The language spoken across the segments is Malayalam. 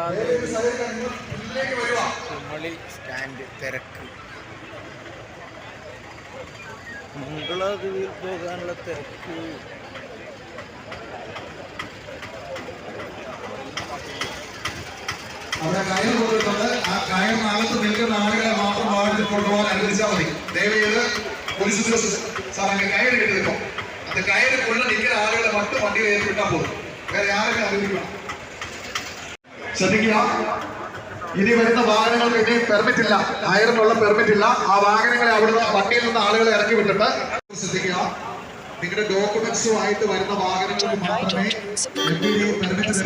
അല്ലാതെ കുമളി സ്റ്റാൻഡ് തിരക്ക്. മംഗളാദേവിയിൽ പോകാനുള്ള തിരക്ക്. അവിടെ കയർ കൊടുത്തുണ്ട് ആ കയറിനകത്ത് നിൽക്കുന്ന ആളുകളെ മാത്രം വാഹനത്തിൽ കൊണ്ടുപോകാൻ അനുവദിച്ചാൽ മതി. പോലീസ് ഉദ്യോഗസ്ഥ സാറങ്ങ് കയറി എടുത്തിട്ടോ അത് കയറി നിൽക്കുന്ന ആളുകളെ മറ്റു വണ്ടിയിൽ പോകും വേറെ ആരൊക്കെ അനുവദിക്കണം ശ്രദ്ധിക്കുക. ഇനി വരുന്ന വാഹനങ്ങൾക്ക് ഇനി പെർമിറ്റ് ഇല്ല. ഹയറിനുള്ള പെർമിറ്റ് ഇല്ല. ആ വാഹനങ്ങളെ അവിടുന്ന് വണ്ടിയിൽ നിന്ന് ആളുകളെ ഇറക്കി വിട്ടിട്ട് ശ്രദ്ധിക്കുക. നിങ്ങളുടെ ഡോക്യുമെന്റ്സുമായിട്ട് വരുന്ന വാഹനങ്ങൾക്ക് മാത്രമേ പെർമിറ്റ്.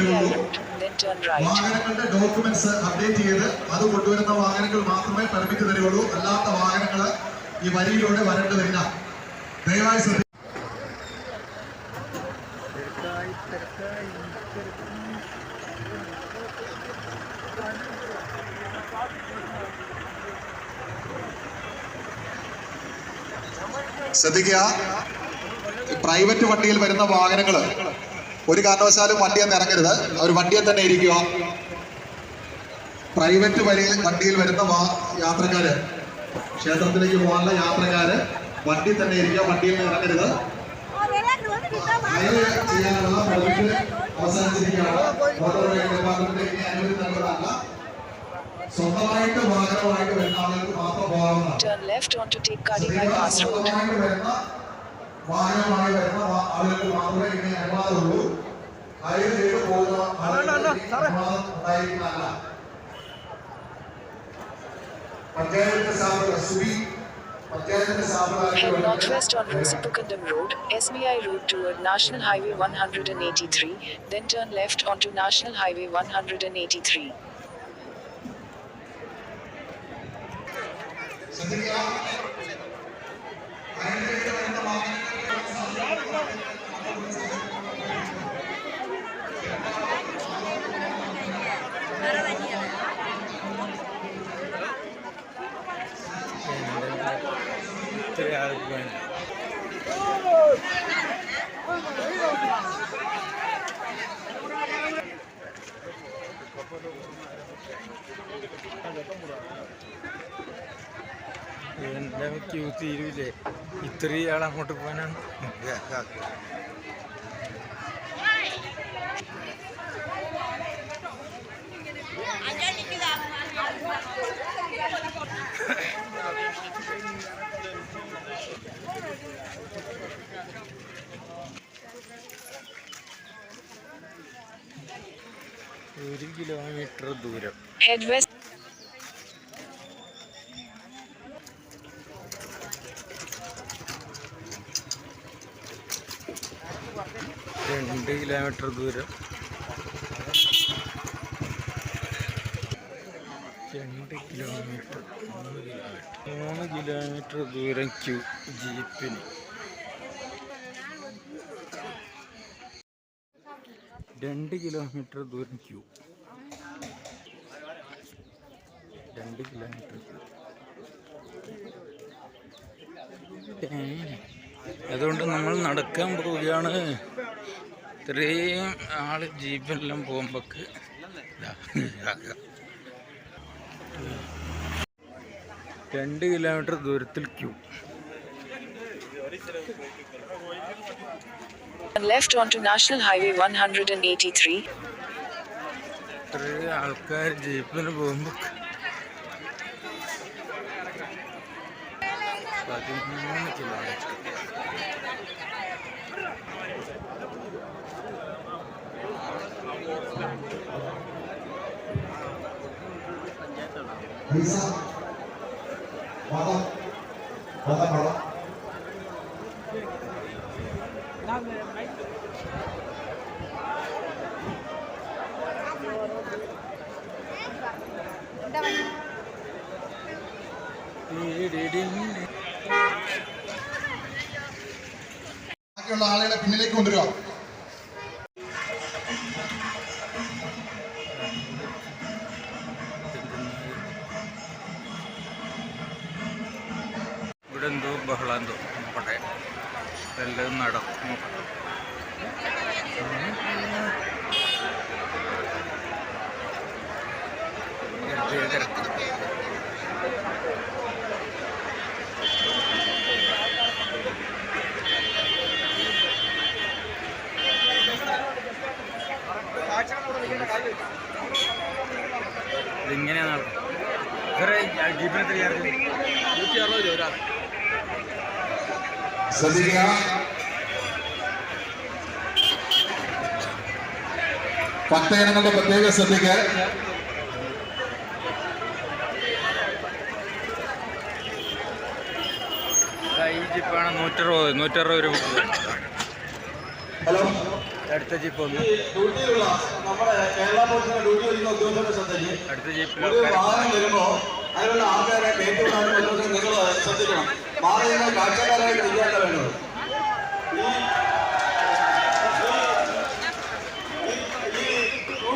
വാഹനങ്ങളുടെ ഡോക്യുമെന്റ്സ് അപ്ഡേറ്റ് ചെയ്ത് അത് കൊണ്ടുവരുന്ന വാഹനങ്ങൾ മാത്രമേ പെർമിറ്റ് തരുള്ളൂ അല്ലാത്ത വാഹനങ്ങൾ ഈ വരിയിലൂടെ വരേണ്ടി ദയവായി ശ്രദ്ധിക്കുക ശ്രദ്ധിക്കുക. പ്രൈവറ്റ് വണ്ടിയിൽ വരുന്ന വാഹനങ്ങൾ ഒരു കാരണവശാലും വണ്ടിയിൽ ഇറങ്ങരുത്. അവർ വണ്ടിയിൽ തന്നെ ഇരിക്കുക. പ്രൈവറ്റ് വരി വണ്ടിയിൽ വരുന്ന യാത്രക്കാര് ക്ഷേത്രത്തിലേക്ക് പോകാനുള്ള യാത്രക്കാര് വണ്ടി തന്നെ ഇരിക്കുക. വണ്ടിയിൽ നിന്ന് ഇറങ്ങരുത്. അവസാനിച്ചിരിക്കുകയാണ്. അനുമതി നൽകുന്നതല്ല സ്വന്തമായിട്ട് വാഹനമായിട്ട് വരുന്ന ആളുകൾക്ക് മാത്രം പോകാവുന്നതാണ് Turn left onto Tekkadi Bypass Road. സ്വന്തമായിട്ട് വരുന്ന വാഹനമായി വരുന്ന വാ- ആളുകൾക്ക് മാത്രമേ ഇനി അനുവാദമുള്ളൂ ഹയർ ചെയ്ത് പോകുന്ന ആളുകൾക്ക് ഇനി അനുവാദം ഉണ്ടായിരിക്കുന്നതല്ല പഞ്ചായത്ത് സ്ഥാപന സുബി പഞ്ചായത്തിന്റെ Head സ്ഥാപനമായിട്ട് northwest on Rosipukandam Road, SBI Road toward National Highway 183, then turn left onto National Highway 183. എന്താ ക്യൂ തീരൂലേ ഇത്രയും അങ്ങോട്ട് പോകാനാണ്. ഒരു കിലോമീറ്റർ ദൂരം. രണ്ട് കിലോമീറ്റർ ദൂരം രണ്ട് കിലോമീറ്റർ മൂന്ന് കിലോമീറ്റർ ദൂരം ക്യൂ ജീപ്പിന് രണ്ട് കിലോമീറ്റർ ദൂരം ക്യൂ രണ്ട് കിലോമീറ്റർ അതുകൊണ്ട് നമ്മൾ നടക്കാൻ പോവുകയാണ്. ഇത്രയും ആൾ ജീപ്പെല്ലാം പോകുമ്പോക്ക്. രണ്ട് കിലോമീറ്റർ ദൂരത്തിൽ ക്യൂ turn left onto National Highway 183. Three ആൾക്കാർ ജീപ്പിന് പോകുമ്പോൾ പതിമൂന്ന് കിലോമീറ്റർ പൈസ ബാക്കിയുള്ള ആളുകളെ പിന്നിലേക്ക് കൊണ്ടുവരിക. ഇവിടെ എന്തോ ബഹളം എന്തോ നോക്കട്ടെ എല്ലാം നടക്കും ഇരട്ടിയ ശ്രദ്ധിക്കുക. ഭക്തജനങ്ങളുടെ പ്രത്യേക ശ്രദ്ധിക്കുക. ഈ ജിപ്പാണ് നൂറ്ററുപത് നൂറ്ററുപത് രൂപ ഹലോ. അടുത്ത ജീപ്പ് ഒന്ന്. അടുത്ത ജീപ്പിൽ അതിലുള്ള ആൾക്കാരെ നിങ്ങൾ ശ്രദ്ധിക്കണം. മാറി നിങ്ങൾ കാഴ്ചക്കാരായിട്ട് ഇരിക്കാനല്ല വേണ്ടത് ഈ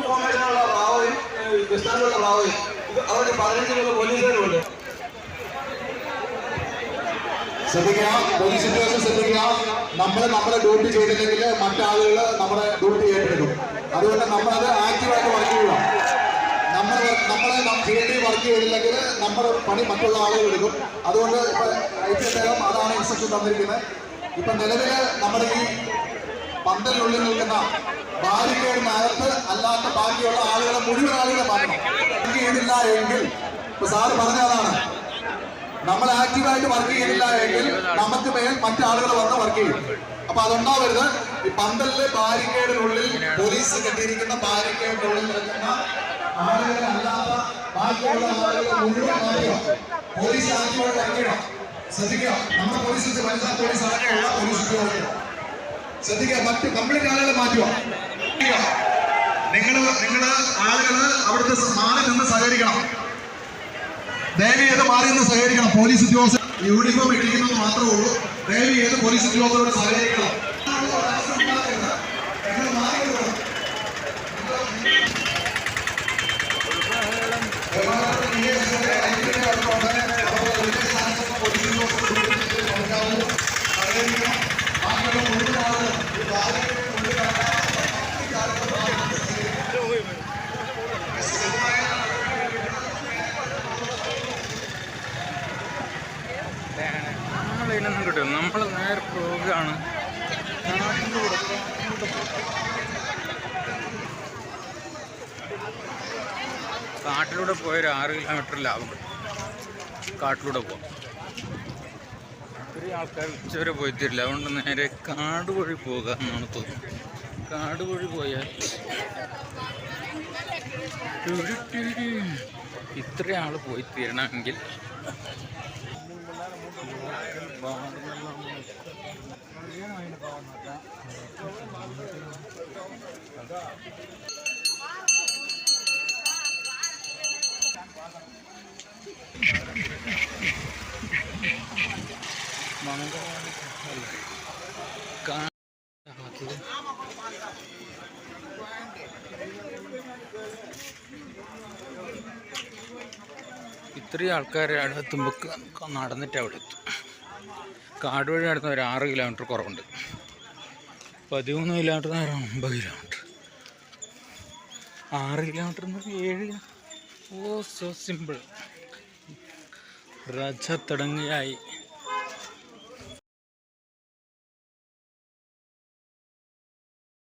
ഫോർമേഷനുള്ള പ്രാവയും ക്രിസ്ത്യാനികളുടെ പ്രാവയും അവരുടെ പതിനഞ്ച് പേര് ശ്രദ്ധിക്കുക പോലീസ് ഉദ്യോഗസ്ഥർ ശ്രദ്ധിക്കുക നമ്മൾ നമ്മുടെ ഡ്യൂട്ടി ചെയ്തില്ലെങ്കിൽ മറ്റാളുകൾ നമ്മുടെ ഡ്യൂട്ടി ഏറ്റെടുക്കും. അതുകൊണ്ട് നമ്മളത് ആക്റ്റീവായിട്ട് വർക്ക് ചെയ്യുക നമ്മൾ നമ്മളെ വേണ്ടി വർക്ക് ചെയ്തില്ലെങ്കിൽ നമ്മുടെ പണി മറ്റുള്ള ആളുകൾ എടുക്കും. അതുകൊണ്ട് ഇപ്പൊ ഐ പി അദ്ദേഹം അതാണ് ഇൻസ്ട്രക്ഷൻ തന്നിരിക്കുന്നത്. ഇപ്പൊ നിലവിൽ നമ്മുടെ ഈ പന്തലിനുള്ളിൽ നിൽക്കുന്ന ബാരിക്കേഡിനകത്ത് അല്ലാത്ത ബാക്കിയുള്ള ആളുകളെ മുഴുവൻ ആളുകളെ മാറ്റണം. വർക്ക് ചെയ്തില്ല എങ്കിൽ ഇപ്പൊ സാറ് പറഞ്ഞതാണ് നമ്മൾ ആക്റ്റീവായിട്ട് വർക്ക് ചെയ്യുന്നില്ല എങ്കിൽ നമുക്ക് മേൽ മറ്റാളുകൾ വന്ന് വർക്ക് ചെയ്യും. അപ്പൊ അതുണ്ടാവരുത്. ഈ പന്തലിലെ ബാരിക്കേഡിനുള്ളിൽ പോലീസ് കെട്ടിയിരിക്കുന്ന ബാരിക്കേഡിനുള്ളിൽ നിൽക്കുന്ന പോലീസ് പോലീസ് കംപ്ലീറ്റ് നിങ്ങൾ നിങ്ങൾ ആളുകൾ അവിടുത്തെ മാറി നിന്ന് സഹകരിക്കണം. ദയവ് ചെയ്ത് മാറി നിന്ന് സഹകരിക്കണം. പോലീസ് ഉദ്യോഗസ്ഥർ യൂണിഫോം ഇട്ടിരിക്കുന്നത് മാത്രമേ ഉള്ളൂ. ദയവ് പോലീസ് ഉദ്യോഗസ്ഥരോട് സഹകരിക്കണം നിങ്ങൾ മാറി നിൽക്കണം. ബഹുമാനപ്പെട്ട പി. എസ്. യുടെ ഐക്യത്തിന്റെ അടുത്തുണ്ട്. അപ്പോൾ വലിയ സ്ഥാനത്തുള്ള പോലീസ് ഉദ്യോഗസ്ഥരോട് സഹകരിക്കണം. ബാക്കിയുള്ള മുഴുവൻ ആളുകളും ഈ ബാധ്യതയുടെ മുഴുവൻ നമ്മളിതിനൊന്നും കിട്ടും നമ്മൾ നേരെ പോവുകയാണ് കാട്ടിലൂടെ പോയൊരു ആറ് കിലോമീറ്റർ ലാഭം കിട്ടും കാട്ടിലൂടെ പോവാം. ഒത്തിരി ആൾക്കാർ ഉച്ചവരെ പോയി തരില്ല അതുകൊണ്ട് നേരെ കാട് വഴി പോകുക എന്നാണ് തോന്നുന്നത്. കാട് വഴി പോയാൽ. ഇത്ര ആൾ പോയി തീരണമെങ്കിൽ ഇത്രയും ആൾക്കാരെ അവിടെ എത്തുമ്പോൾ നടന്നിട്ട് അവിടെ എത്തും. കാട് വഴി നടന്ന ഒരു ആറ് കിലോമീറ്റർ കുറവുണ്ട്. പതിമൂന്ന് കിലോമീറ്റർ നേരം ഒമ്പത് കിലോമീറ്റർ ആറ് കിലോമീറ്റർ എന്ന് ഏഴ് കിലോ- ഓ സോ സിമ്പിൾ രജ തുടങ്ങിയായി